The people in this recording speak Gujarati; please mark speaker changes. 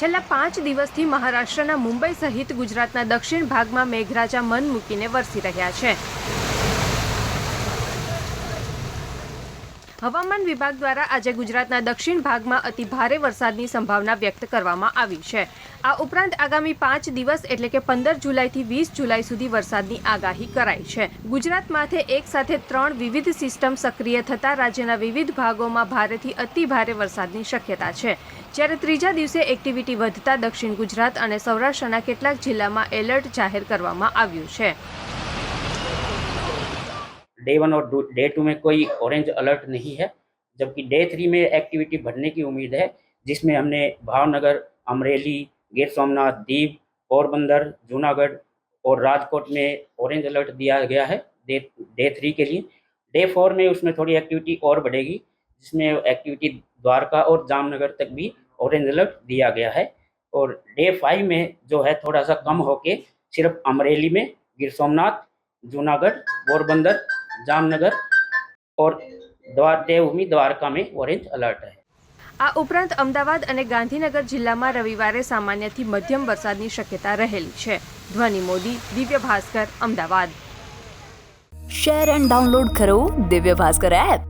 Speaker 1: છેલ્લા પાંચ દિવસથી મહારાષ્ટ્રના મુંબઈ સહિત ગુજરાતના દક્ષિણ ભાગમાં મેઘરાજા મન મૂકીને વરસી રહ્યા છે. હવામાન વિભાગ દ્વારા આજે ગુજરાતના દક્ષિણ ભાગમાં અતિ ભારે વરસાદની સંભાવના વ્યક્ત કરવામાં આવી છે. આ ઉપરાંત આગામી પાંચ દિવસ એટલે કે પંદર જુલાઈથી વીસ જુલાઈ સુધી વરસાદની આગાહી કરાઈ છે. ગુજરાત માથે એક સાથે ત્રણ વિવિધ સિસ્ટમ સક્રિય થતા રાજ્યના વિવિધ ભાગોમાં ભારેથી અતિ ભારે વરસાદની શક્યતા છે. જ્યારે ત્રીજા દિવસે એક્ટિવિટી વધતા દક્ષિણ ગુજરાત અને સૌરાષ્ટ્રના કેટલાક જિલ્લામાં એલર્ટ જાહેર કરવામાં આવ્યું છે.
Speaker 2: डे वन और डे टू में कोई ऑरेंज अलर्ट नहीं है, जबकि डे थ्री में एक्टिविटी बढ़ने की उम्मीद है, जिसमें हमने भावनगर, अमरेली, गिर सोमनाथ, दीव, पोरबंदर, जूनागढ़ और राजकोट में ऑरेंज अलर्ट दिया गया है डे डे थ्री के लिए। डे फोर में उसमें थोड़ी एक्टिविटी और बढ़ेगी, जिसमें एक्टिविटी द्वारका और जामनगर तक भी ऑरेंज अलर्ट दिया गया है। और डे फाइव में जो है थोड़ा सा कम होके सिर्फ़ अमरेली में गिर सोमनाथ, जूनागढ़, पोरबंदर जामनगर और द्वार देवभूमि द्वारका में ऑरेंज अलर्ट है
Speaker 1: આ ઉપરાંત અમદાવાદ અને ગાંધીનગર જિલ્લામાં રવિવારે સામાન્યથી મધ્યમ વરસાદની શક્યતા રહેલી છે Dhvani Modi Divya Bhaskar Ahmedabad
Speaker 3: share and download કરો દિવ્ય ભાસ્કર એપ